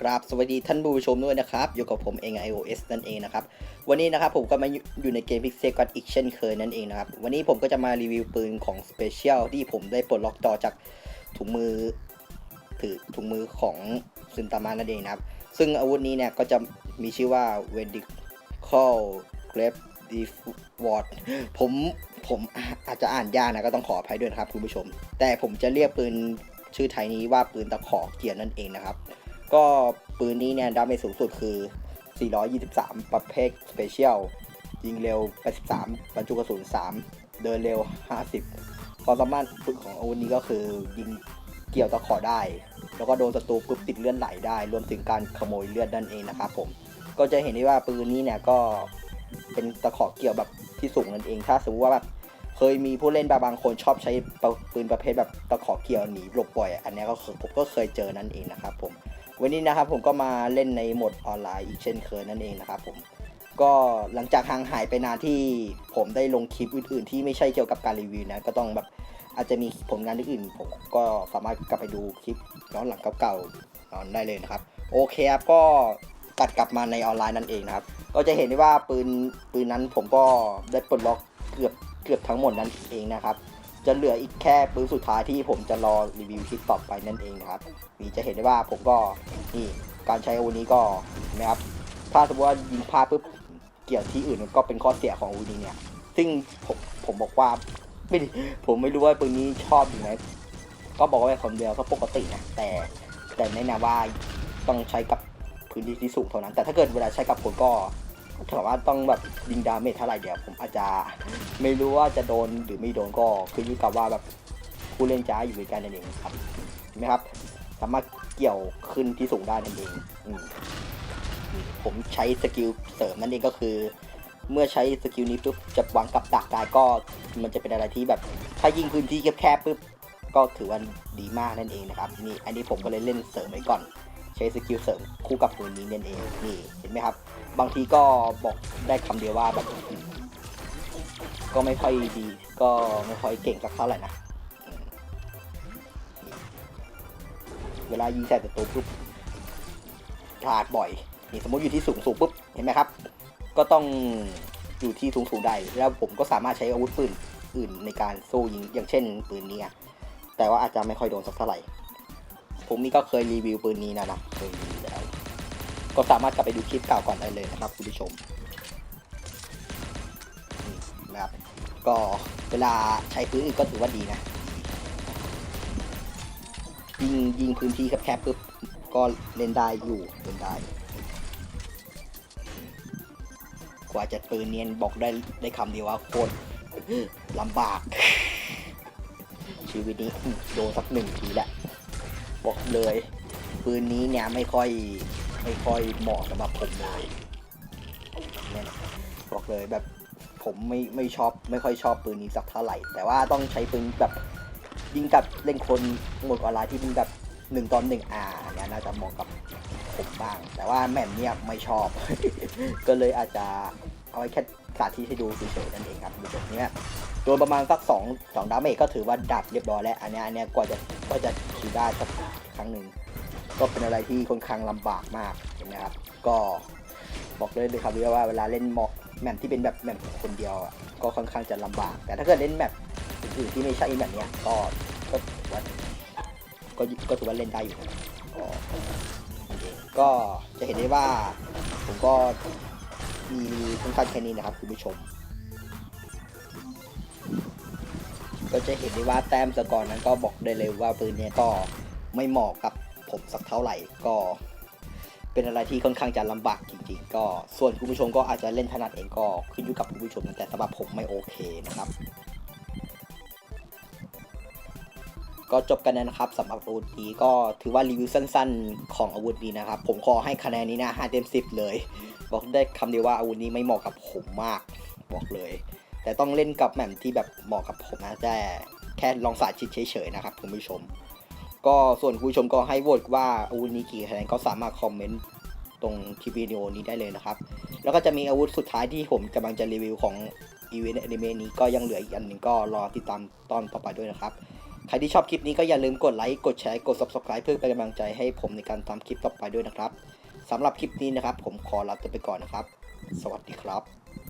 กราบสวัสดีท่านผู้ชมด้วยนะครับ อยู่กับผมเอง iOS นั่นเองนะครับ วันนี้นะครับผมก็มาอยู่ในเกม Pixel God อีกเช่นเคยนั่นเองนะครับ วันนี้ผมก็จะมารีวิวปืนของ Special ที่ผมได้ปลดล็อกต่อจากถุงมือถือถุงมือของซึนตามานั่นเองนะครับ ซึ่งอาวุธนี้เนี่ยก็จะมีชื่อว่า Vendical Grip d e w a r d ผมผมอาจจะอ่านยากนะก็ต้องขออภัยด้วยนะครับคุณผู้ชม แต่ผมจะเรียกปืนชื่อไทยนี้ว่าปืนตะขอเกียร์นั่นเองนะครับ ก็ปืนนี้เนี่ยดาเมจสูงสุดคือ 423 ประเภทสเปเชียล ยิงเร็ว 83 บรรจุกระสุน 3 เดินเร็ว 50 ความสามารถฝึกของอาวุธนี้ก็คือยิงเกี่ยวตะขอได้ แล้วก็โดนศัตรูปุ๊บติดเลื่อนไหลได้ รวมถึงการขโมยเลือดนั่นเองนะครับผม ก็จะเห็นได้ว่าปืนนี้เนี่ยก็เป็นตะขอเกี่ยวแบบที่สูงนั่นเอง ถ้าสมมติว่าแบบเคยมีผู้เล่นบางคนชอบใช้ปืนประเภทแบบตะขอเกี่ยวหนีหลบบ่อย อันนี้ก็คือผมก็เคยเจอนั่นเองนะครับผม วันนี้นะครับผมก็มาเล่นในโหมดออนไลน์อีกเช่นเคยนั่นเองนะครับผมก็หลังจากห่างหายไปนานที่ผมได้ลงคลิปอื่นๆ ที่ไม่ใช่เกี่ยวกับการรีวิวนะก็ต้องแบบอาจจะมีผลงานอื่นๆผมก็สามารถกลับไปดูคลิปย้อนหลังเก่าๆนอนได้เลยนะครับโอเคครับก็ตัดกลับมาในออนไลน์นั่นเองนะครับก็จะเห็นได้ว่าปืนปืนนั้นผมก็ได้ปลดล็อกเกือบเกือบทั้งหมดนั่นเองนะครับ จะเหลืออีกแค่ปืนสุดท้ายที่ผมจะรอรีวิวคลิปต่อไปนั่นเองครับมีจะเห็นได้ว่าผมก็นี่การใช้อาวุธนี้ก็เห็นไหมครับถ้าสมมติว่ายิงพลาดปุ๊บเกี่ยวที่อื่นมันก็เป็นข้อเสียของอาวุธนี้เนี่ย ซึ่งผมผมบอกว่าไม่ด้ผมไม่รู้ว่าปืนนี้ชอบอยู่ไหมก็บอกว่าคนเดียวก็ปกตินะแต่แต่แนะนำว่าต้องใช้กับพื้นที่ที่สูงเท่านั้น แต่ถ้าเกิดเวลาใช้กับคนก็ ถือว่าต้องแบบยิงดาเมจเท่าไหร่เดี๋ยวผมอาจจะไม่รู้ว่าจะโดนหรือไม่โดนก็คืออยู่กับว่าแบบผู้เล่นจ้าอยู่ด้วยกันนั่นเองครับเห็นไหมครับ สามารถเกี่ยวขึ้นที่สูงได้นั่นเองอืมผมใช้สกิลเสริมนั่นเองก็คือ เมื่อใช้สกิลนี้ปุ๊บจะวางกับดักได้ก็มันจะเป็นอะไรที่แบบถ้ายิงพื้นที่แคบๆปุ๊บก็ถือว่าดีมากนั่นเองนะครับนี่อันนี้ผมก็เลยเล่นเสริมไว้ก่อน ช้สกิลเสริมคู่กับปืนนี้เน่นเองนี่เห็นไหมครับ บางทีก็บอกได้คำเดียวว่าแบบก็ไม่ค่อยดี ก็ไม่ค่อยเก่งสักเท่าไหร่นะเวลายิงใส่ศัตรูปุ๊บพลาดบ่อยนี่สมมติอยู่ที่สูงสูงปุ๊บเห็นไหมครับ ก็ต้องอยู่ที่สูงสูงได้แล้วผมก็สามารถใช้อาวุธปืนอื่นในการสู้ยิงอย่างเช่นปืนนี้แต่ว่าอาจจะไม่ค่อยโดนสักเท่าไหร่ ผมนี่ก็เคยรีวิวปืนนี้นะนะเคยรีวิวแล้ว ก็สามารถกลับไปดูคลิปเก่าก่อนได้เลยนะครับคุณผู้ชมนี่นะครับก็เวลาใช้ปืนอื่นก็ถือว่าดีนะ ยิงยิงพื้นที่แคบๆปุ๊บก็เล่นได้อยู่เล่นได้กว่าจะปืนเนียนบอกได้ได้คำเดียวว่าโคตรลำบาก ชีวิตนี้โดนสักหนึ่งทีแหละ บอกเลย ปืนนี้เนี่ยไม่ค่อยไม่ค่อยเหมาะสำหรับผมเลยเนี่ยนะบอกเลยแบบผมไม่ไม่ชอบไม่ค่อยชอบปืนนี้สักเท่าไหร่ แต่ว่าต้องใช้ปืนแบบยิงกับเล่นคนหมดออนไลน์ที่เป็นแบบหนึ่งตอนหนึ่งอาเนี่ยน่าจะเหมาะกับผมบ้าง แต่ว่าแม่เนี่ยไม่ชอบ ก็เลยอาจจะเอาไว้แค่ สาธิตให้ดูเฉยๆนั่นเองครับคุณผู้ชมเนี่ยโดนประมาณสักสองสองดาเมจก็ถือว่าดับเรียบร้อยแล้ว อันนี้อันนี้กว่าจะกว่าจะคิวได้สักครั้งหนึ่งก็เป็นอะไรที่ค่อนข้างลำบากมากเห็นไหมครับ ก็บอกเลยเลยครับว่าเวลาเล่นมอกแมปที่เป็นแบบแมปคนเดียวอะก็ค่อนข้างจะลำบาก แต่ถ้าเกิดเล่นแมปอื่นที่ไม่ใช่แบบเนี้ยก็ก็ถือว่าก็ก็ถือว่าเล่นได้อยู่ก็ก็จะเห็นได้ว่าผมก็ มีค่อนข้างแค่นี้นะครับคุณผู้ชม ก็จะเห็นได้ว่าแต้มสกอร์นั้นก็บอกได้เลยว่าปืนเนี้ยก็ไม่เหมาะกับผมสักเท่าไหร่ก็เป็นอะไรที่ค่อนข้างจะลำบากจริงๆ ก็ส่วนคุณผู้ชมก็อาจจะเล่นถนัดเองก็ขึ้นอยู่กับคุณผู้ชมแต่สำหรับผมไม่โอเคนะครับ ก็จบกันแล้วนะครับสำหรับอาวุธนี้ก็ถือว่ารีวิวสั้นๆ ของอาวุธนี้นะครับ ผมขอให้คะแนนนี้นะ5เต็ม10 เลย บอกได้คำเดียวว่าอาวุธนี้ไม่เหมาะกับผมมาก บอกเลย แต่ต้องเล่นกับแหม่มที่แบบเหมาะกับผมนะแต่แค่ลองสาธิตเฉยๆนะครับคุณผู้ชม ก็ส่วนคุณผู้ชมก็ให้โหวตว่าอาวุธนี้กี่คะแนนก็สามารถคอมเมนต์ตรงคลิปวิดีโอนี้ได้เลยนะครับ แล้วก็จะมีอาวุธสุดท้ายที่ผมกำลังจะรีวิวของอีเวนต์อนิเมะนี้ก็ยังเหลืออีกอันหนึ่งก็รอติดตามตอนต่อไปด้วยนะครับ ใครที่ชอบคลิปนี้ก็อย่าลืมกดไลค์กดแชร์กด subscribe เพื่อเป็นกำลังใจให้ผมในการทำคลิปต่อไปด้วยนะครับสำหรับคลิปนี้นะครับ ผมขอลาตัวไปก่อนนะครับ สวัสดีครับ